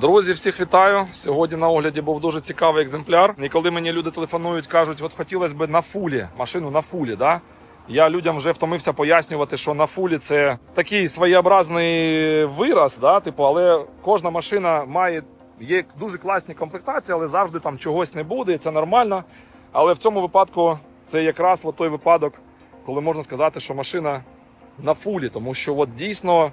Друзі, всіх вітаю. Сьогодні на огляді був дуже цікавий екземпляр. І коли мені люди телефонують, кажуть, от хотілося б на фулі, машину на фулі, да? Я людям вже втомився пояснювати, що на фулі це такий своєобразний вираз, да? типу, але кожна машина має є дуже класні комплектації, але завжди там чогось не буде, і це нормально. Але в цьому випадку це якраз от той випадок, коли можна сказати, що машина на фулі, тому що от дійсно.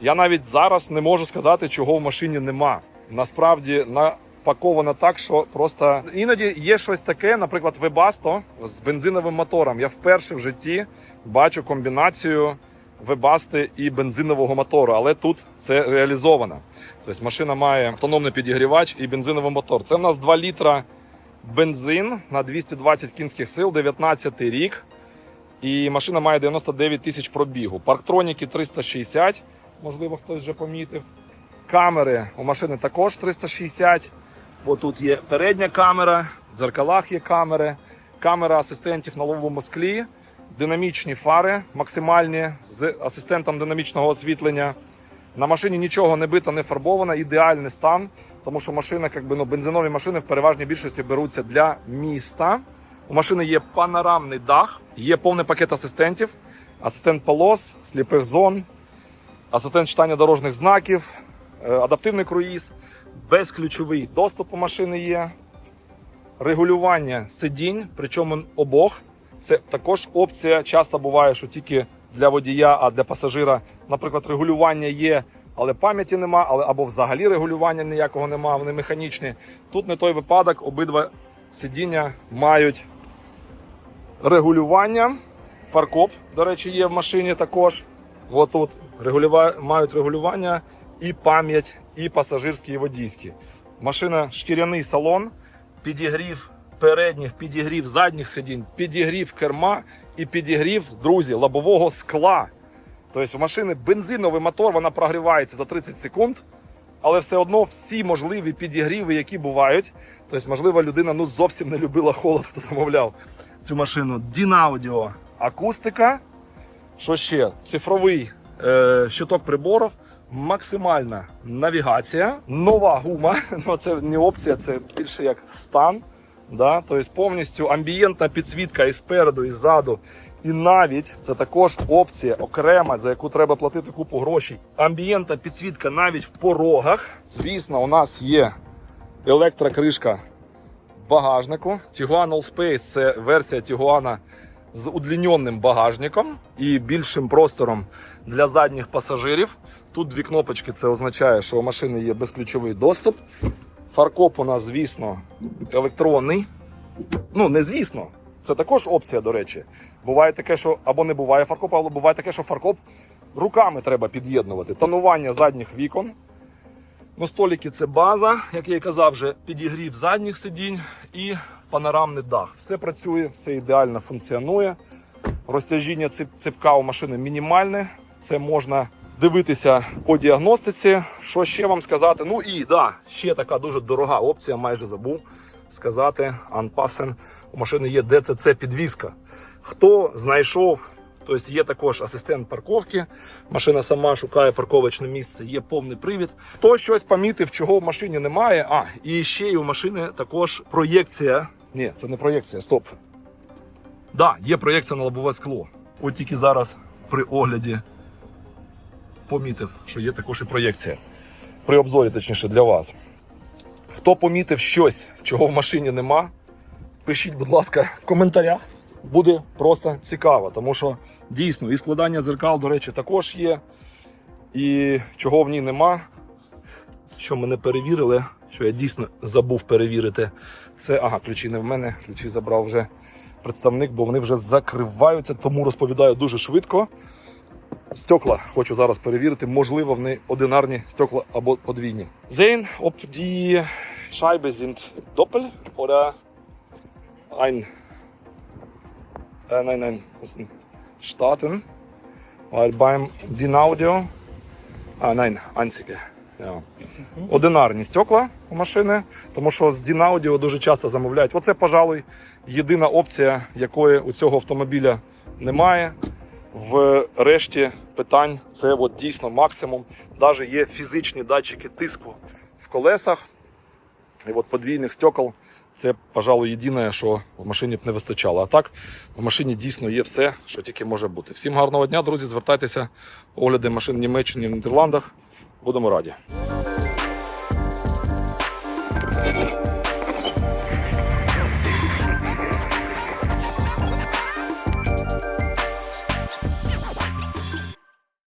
Я навіть зараз не можу сказати, чого в машині нема. Насправді напаковано так, що просто іноді є щось таке, наприклад, Webasto з бензиновим мотором. Я вперше в житті бачу комбінацію Webasto і бензинового мотору, але тут це реалізовано. Тобто машина має автономний підігрівач і бензиновий мотор. Це в нас 2 літра бензин на 220 кінських сил, 19 рік. І машина має 99 тисяч пробігу. Парктроніки 360, можливо, хтось вже помітив. Камери у машини також 360, бо тут є передня камера, в дзеркалах є камери, камера асистентів на лобовому склі, динамічні фари максимальні з асистентом динамічного освітлення. На машині нічого не бито, не фарбовано, ідеальний стан, тому що машина, якби, ну, бензинові машини в переважній більшості беруться для міста. У машини є панорамний дах, є повний пакет асистентів, асистент полос, сліпих зон, асистент читання дорожніх знаків, е, адаптивний круїз, безключовий доступ у машини є, регулювання сидінь, причому обох. Це також опція. Часто буває, що тільки для водія, а для пасажира, наприклад, регулювання є, але пам'яті нема, але або взагалі регулювання ніякого нема, вони механічні. Тут не той випадок, обидва сидіння мають регулювання. Фаркоп, до речі, є в машині також. От тут регулюва... мають регулювання і пам'ять, і пасажирські, і водійські. Машина шкіряний салон, підігрів передніх, підігрів задніх сидінь, підігрів керма і підігрів, друзі, лобового скла. Тобто у машини бензиновий мотор, вона прогрівається за 30 секунд, але все одно всі можливі підігріви, які бувають. Тобто, можливо, людина ну, зовсім не любила холод, хто замовляв цю машину. Дінаудіо, акустика. Що ще? Цифровий е, щиток приборів, максимальна навігація, нова гума. Ну це не опція, це більше як стан. Да? Тобто повністю амбієнтна підсвітка і спереду, і ззаду. І навіть це також опція окрема, за яку треба платити купу грошей. Амбієнтна підсвітка навіть в порогах. Звісно, у нас є електрокришка багажнику. Tiguan Allspace – це версія Tiguan з удліненим багажником і більшим простором для задніх пасажирів. Тут дві кнопочки, це означає, що у машини є безключовий доступ. Фаркоп у нас, звісно, електронний. Ну, не звісно. Це також опція, до речі. Буває таке, що або не буває фаркопа, або буває таке, що фаркоп руками треба під'єднувати. Тонування задніх вікон. Ну, столики це база, як я і казав, вже підігрів задніх сидінь і панорамний дах. Все працює, все ідеально функціонує. Розтяжіння ципка у машини мінімальне. Це можна дивитися по діагностиці. Що ще вам сказати? Ну і да, ще така дуже дорога опція, майже забув сказати. Анпасен У машини є ДЦЦ підвізка Хто знайшов Тобто є також асистент парковки. Машина сама шукає парковочне місце, є повний привід. Хто щось помітив, чого в машині немає. А, і ще й у машини також проєкція. Ні, це не проєкція, стоп. Да, є проєкція на лобове скло. От тільки зараз при огляді помітив, що є також і проєкція. При обзорі, точніше, для вас. Хто помітив щось, чого в машині нема, пишіть, будь ласка, в коментарях. Буде просто цікаво, тому що дійсно і складання зеркал, до речі, також є. І чого в ній нема, що ми не перевірили, що я дійсно забув перевірити, це ага, ключі не в мене, ключі забрав вже представник, бо вони вже закриваються, тому розповідаю дуже швидко. Стекла хочу зараз перевірити, можливо, вони одинарні стекла або подвійні. Sehen, ob die Scheibe sind doppel oder ein Äh, nein, nein, müssen starten. Weil beim Dynaudio. А, nein, einzige. Ja. Одинарні стекла у машини, тому що з Dynaudio дуже часто замовляють. Оце, пожалуй, єдина опція, якої у цього автомобіля немає. В решті питань це от дійсно максимум. Навіть є фізичні датчики тиску в колесах. І от подвійних стекол це, пожалуй, єдине, що в машині б не вистачало. А так, в машині дійсно є все, що тільки може бути. Всім гарного дня, друзі. Звертайтеся, огляди машин в Німеччині в Нідерландах. Будемо раді.